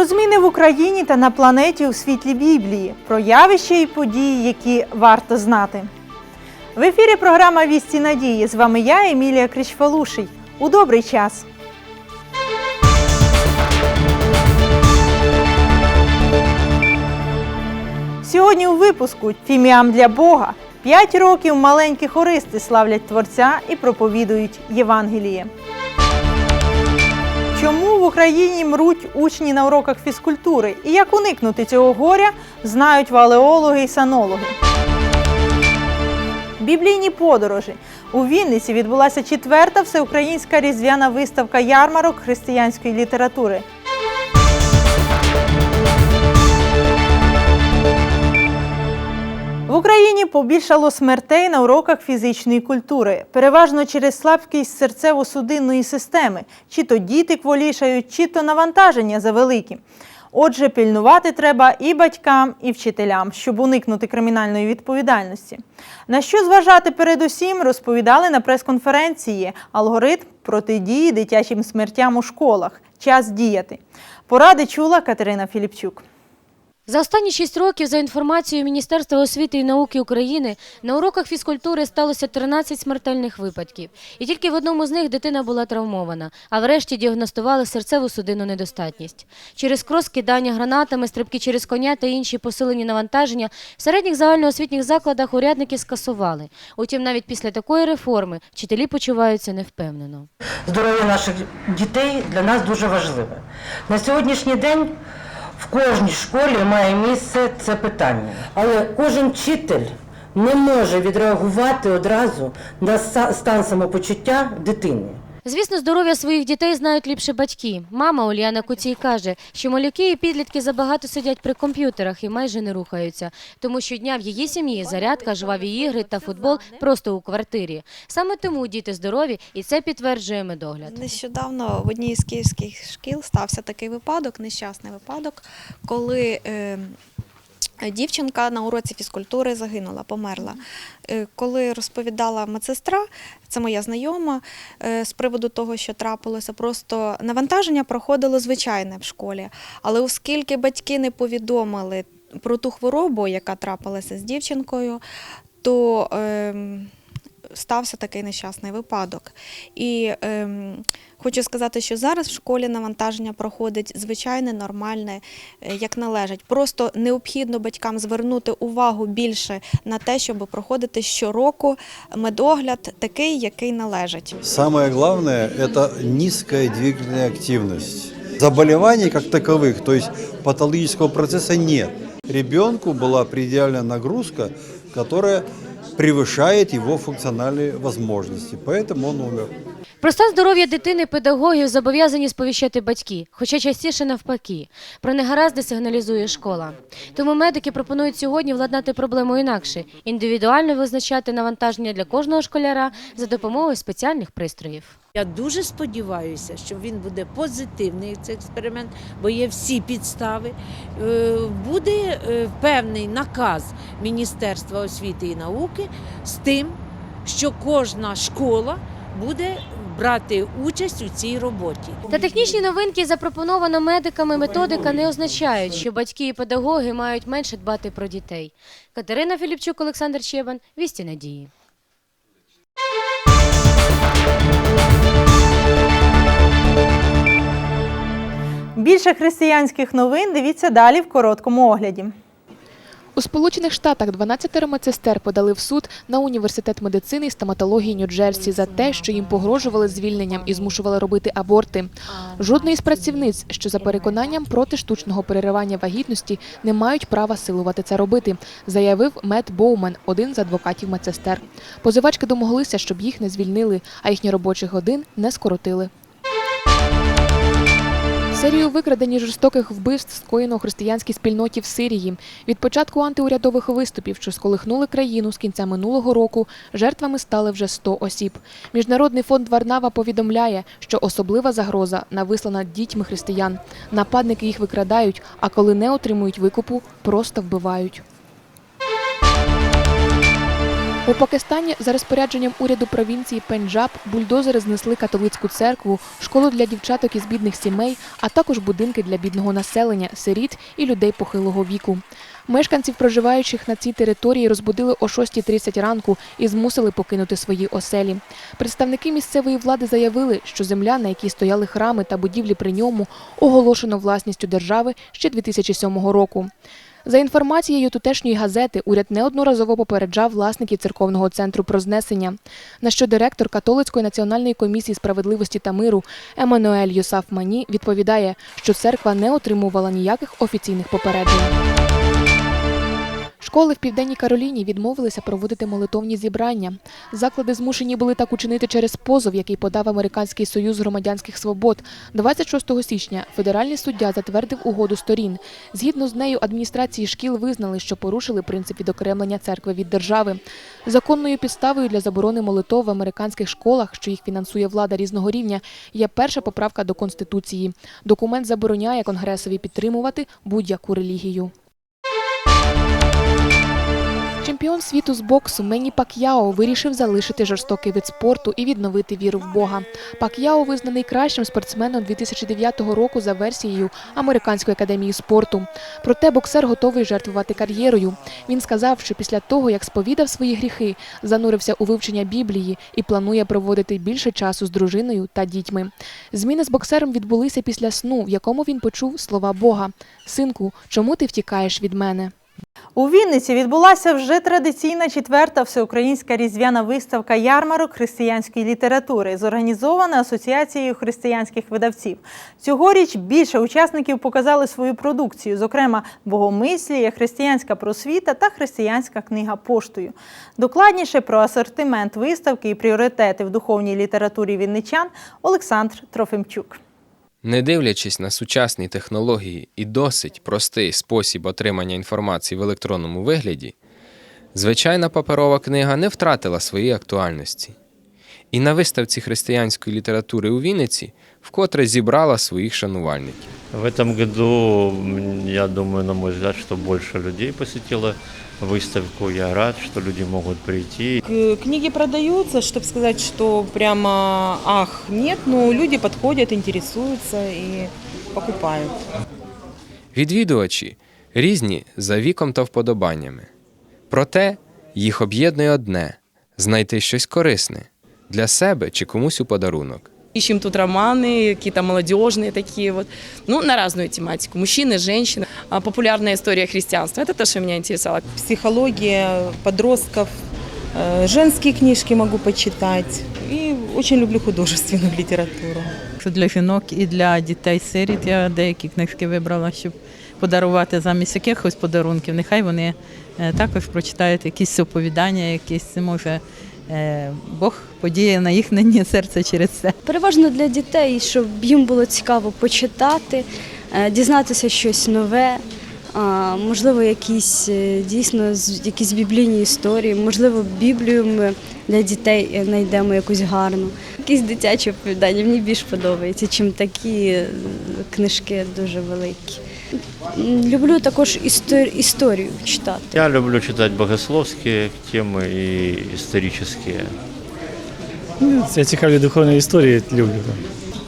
Про зміни в Україні та на планеті у світлі Біблії, про явища і події, які варто знати. В ефірі програма Вісті Надії. З вами я, Емілія Кричфалуший. У добрий час. Сьогодні у випуску Фіміам для Бога. П'ять років маленькі хористи славлять Творця і проповідують Євангеліє. Чому в Україні мруть учні на уроках фізкультури і як уникнути цього горя, знають валеологи і санологи. Біблійні подорожі. У Вінниці відбулася четверта всеукраїнська різдвяна виставка ярмарок християнської літератури. В Україні побільшало смертей на уроках фізичної культури, переважно через слабкість серцево-судинної системи, чи то діти кволішають, чи то навантаження завеликі. Отже, пільнувати треба і батькам, і вчителям, щоб уникнути кримінальної відповідальності. На що зважати передусім, розповідали на прес-конференції алгоритм протидії дитячим смертям у школах. Час діяти. Поради чула Катерина Філіпчук. За останні шість років, за інформацією Міністерства освіти і науки України, на уроках фізкультури сталося 13 смертельних випадків. І тільки в одному з них дитина була травмована, а врешті діагностували серцеву судинну недостатність. Через крос, кидання гранатами, стрибки через коня та інші посилені навантаження в середніх загальноосвітніх закладах урядники скасували. Утім, навіть після такої реформи вчителі почуваються невпевнено. здоров'я наших дітей для нас дуже важливе. На сьогоднішній день в кожній школі має місце це питання. Але кожен вчитель не може відреагувати одразу на стан самопочуття дитини. Звісно, здоров'я своїх дітей знають ліпше батьки. Мама Ульяна Куцій каже, що малюки і підлітки забагато сидять при комп'ютерах і майже не рухаються. Тому щодня в її сім'ї зарядка, жваві ігри та футбол просто у квартирі. Саме тому діти здорові, і це підтверджує медогляд. Нещодавно в одній з київських шкіл стався такий випадок, нещасний випадок, коли е, дівчинка на уроці фізкультури загинула, померла. Е, коли розповідала медсестра, це моя знайома, е, з приводу того, що трапилося, просто навантаження проходило звичайне в школі. Але оскільки батьки не повідомили про ту хворобу, яка трапилася з дівчинкою, то ем, стався такий нещасний випадок. І ем, хочу сказати, що зараз в школі навантаження проходить звичайне, нормальне, е, як належить. Просто необхідно батькам звернути увагу більше на те, щоб проходити щороку медогляд такий, який належить. Самое главное – это низкая двигательная активность. Заболеваний как таковых, то есть патологического процесса нет. Ребенку была предъявлена нагрузка, которая превышает его функциональные возможности, поэтому он умер. Про стан здоров'я дитини педагогів зобов'язані сповіщати батьки, хоча частіше навпаки. Про негаразди сигналізує школа. Тому медики пропонують сьогодні владнати проблему інакше – індивідуально визначати навантаження для кожного школяра за допомогою спеціальних пристроїв. Я дуже сподіваюся, що він буде позитивний цей експеримент, бо є всі підстави. Е, Буде е, певний наказ Міністерства освіти і науки з тим, що кожна школа буде брати участь у цій роботі. Та технічні новинки, запропонована медиками методика, не означають, що батьки і педагоги мають менше дбати про дітей. Катерина Філіпчук, Олександр Чебан, Вісті Надії. Більше християнських новин дивіться далі в короткому огляді. У Сполучених Штатах 12 медсестер подали в суд на університет медицини і стоматології Нью-Джерсі за те, що їм погрожували звільненням і змушували робити аборти. Жодної з працівниць, що за переконанням проти штучного переривання вагітності, не мають права силувати це робити, заявив Мет Боумен, один з адвокатів медсестер. Позивачки домоглися, щоб їх не звільнили, а їхні робочі годин не скоротили. Серію викрадені жорстоких вбивств скоєно християнській спільноті в Сирії. Від початку антиурядових виступів, що сколихнули країну з кінця минулого року, жертвами стали вже 100 осіб. Міжнародний фонд Варнава повідомляє, що особлива загроза нависла над дітьми християн. Нападники їх викрадають, а коли не отримують викупу, просто вбивають. У Пакистані за розпорядженням уряду провінції Пенджаб бульдозери знесли католицьку церкву, школу для дівчаток із бідних сімей, а також будинки для бідного населення, сиріт і людей похилого віку. Мешканців, проживаючих на цій території, розбудили о 6.30 ранку і змусили покинути свої оселі. Представники місцевої влади заявили, що земля, на якій стояли храми та будівлі при ньому, оголошено власністю держави ще 2007 року. За інформацією тутешньої газети, уряд неодноразово попереджав власників церковного центру про знесення. На що директор католицької національної комісії справедливості та миру Еммануель Юсаф Мані відповідає, що церква не отримувала ніяких офіційних попереджень. Школи в Південній Кароліні відмовилися проводити молитовні зібрання. Заклади змушені були так учинити через позов, який подав Американський союз громадянських свобод. 26 січня федеральний суддя затвердив угоду сторін. Згідно з нею, адміністрації шкіл визнали, що порушили принцип відокремлення церкви від держави. Законною підставою для заборони молитов в американських школах, що їх фінансує влада різного рівня, є перша поправка до конституції. Документ забороняє конгресові підтримувати будь-яку релігію. Чемпіон світу з боксу Мені Пак'яо вирішив залишити жорстокий вид спорту і відновити віру в Бога. Пак'яо визнаний кращим спортсменом 2009 року за версією Американської академії спорту. Проте боксер готовий жертвувати кар'єрою. Він сказав, що після того, як сповідав свої гріхи, занурився у вивчення Біблії і планує проводити більше часу з дружиною та дітьми. Зміни з боксером відбулися після сну, в якому він почув слова Бога: Синку, чому ти втікаєш від мене? У Вінниці відбулася вже традиційна четверта всеукраїнська різдвяна виставка ярмарок християнської літератури, зорганізована Асоціацією християнських видавців. Цьогоріч більше учасників показали свою продукцію, зокрема богомислія, християнська просвіта та християнська книга поштою. Докладніше про асортимент виставки і пріоритети в духовній літературі вінничан Олександр Трофимчук. Не дивлячись на сучасні технології і досить простий спосіб отримання інформації в електронному вигляді, звичайна паперова книга не втратила своєї актуальності І на виставці християнської літератури у Вінниці вкотре зібрала своїх шанувальників. В этом году, м, я думаю, на мой взгляд, что больше людей посетило выставку. Я рад, что люди могут прийти. К- Книги продаются, чтобы сказать, что прямо ах, нет, но люди подходят, интересуются и покупают. Відвідувачі різні за віком та вподобаннями. Проте їх об'єднує одне знайти щось корисне для себе чи комусь у подарунок. Ищем тут романы, какие-то молодежные такие вот, ну, на разную тематику. Мужчины, женщины. А популярная история христианства. Это то, что меня интересовало. Психология подростков, э, женские книжки могу почитать. И очень люблю художественную литературу. Що для жінок і для дітей сиріт я деякі книжки вибрала, щоб подарувати замість якихось подарунків. Нехай вони е, також прочитають якісь оповідання, якісь може е, Бог подіє на їхнє серце через це. Переважно для дітей, щоб їм було цікаво почитати, е, дізнатися щось нове, можливо, якісь е, дійсно якісь біблійні історії, можливо, Біблію ми для дітей е, знайдемо якусь гарну. Якісь дитячі оповідання мені більш подобаються, чим такі е, книжки дуже великі. Люблю також істор- історію читати. Я люблю читать богословские темы и исторические. Це цікаві духовні історії люблю.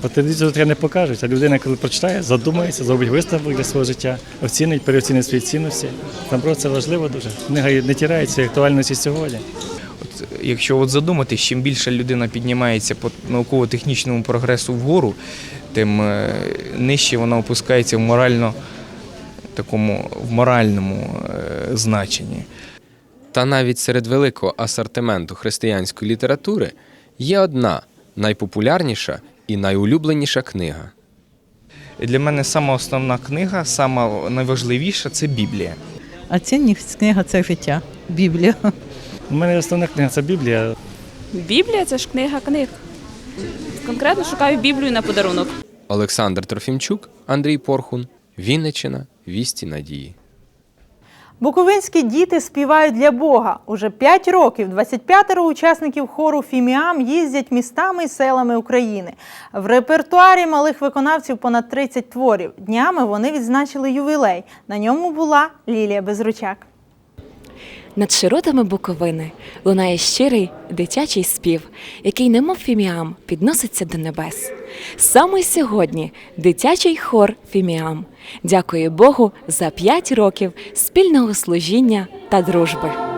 По телевізору таке не покажуть, а людина, коли прочитає, задумається, зробить висновок для свого життя, оцінить, переоцінить свої цінності. Наоборот, це важливо дуже. Книга не тирається актуальності сьогодні. От, якщо от задуматись, чим більше людина піднімається по науково-технічному прогресу вгору, тим е, нижче вона опускається в морально такому в моральному е, значенні. Та навіть серед великого асортименту християнської літератури є одна найпопулярніша і найулюбленіша книга. Для мене сама основна книга, сама найважливіша це Біблія. А цінність книга це життя, Біблія. У мене основна книга це Біблія. Біблія це ж книга книг. Конкретно шукаю Біблію на подарунок. Олександр Трофімчук, Андрій Порхун, Вінниччина, Вісті Надії. Буковинські діти співають для Бога. Уже 5 років 25 учасників хору Фіміам їздять містами і селами України. В репертуарі малих виконавців понад 30 творів. Днями вони відзначили ювілей. На ньому була Лілія Безручак. Над широтами Буковини лунає щирий дитячий спів, який, немов фіміам, підноситься до небес. Саме сьогодні дитячий хор Фіміам дякує Богу за п'ять років спільного служіння та дружби.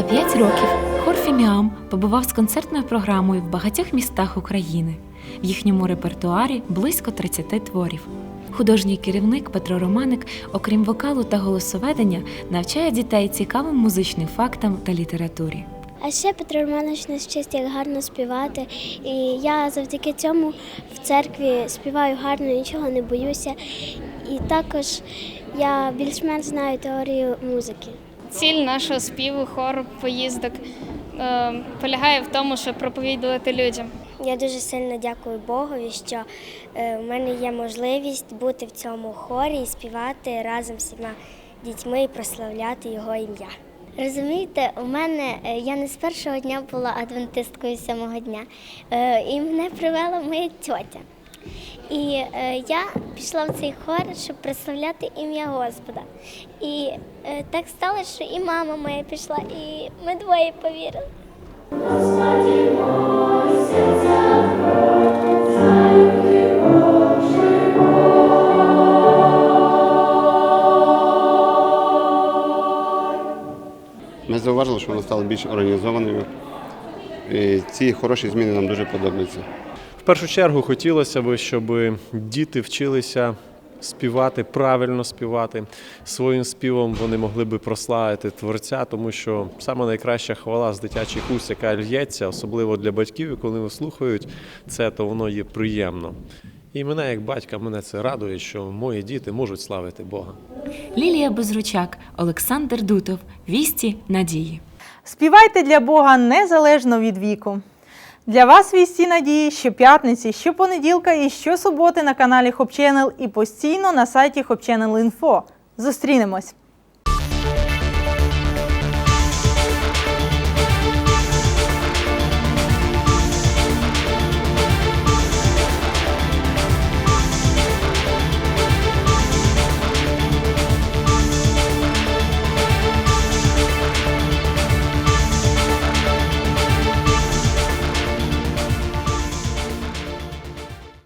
За п'ять років хор Фіміам побував з концертною програмою в багатьох містах України. В їхньому репертуарі близько 30 творів. Художній керівник Петро Романик, окрім вокалу та голосоведення, навчає дітей цікавим музичним фактам та літературі. А ще Петро Романович нас вчить, як гарно співати. І я завдяки цьому в церкві співаю гарно, нічого не боюся. І також я більш-менш знаю теорію музики. Ціль нашого співу, хору, поїздок е, полягає в тому, щоб проповідувати людям. Я дуже сильно дякую Богові, що е, в мене є можливість бути в цьому хорі і співати разом з всіма дітьми і прославляти його ім'я. Розумієте, у мене е, я не з першого дня була адвентисткою сьомого дня, і мене привела моя тьотя. І е, я пішла в цей хор, щоб прославляти ім'я Господа. І е, так сталося, що і мама моя пішла, і ми двоє повірили. Ми зауважили, що вона стала більш організованою. І ці хороші зміни нам дуже подобаються. В першу чергу хотілося б, щоб діти вчилися співати, правильно співати. Своїм співом вони могли би прославити творця, тому що саме найкраща хвала з дитячих уст, яка л'ється, особливо для батьків, і коли вони слухають це, то воно є приємно. І мене, як батька, мене це радує, що мої діти можуть славити Бога. Лілія Безручак, Олександр Дутов, Вісті Надії. Співайте для Бога незалежно від віку. Для вас вісті надії щоп'ятниці, щопонеділка і щосуботи на каналі Channel і постійно на сайті hopchannel.info. Зустрінемось!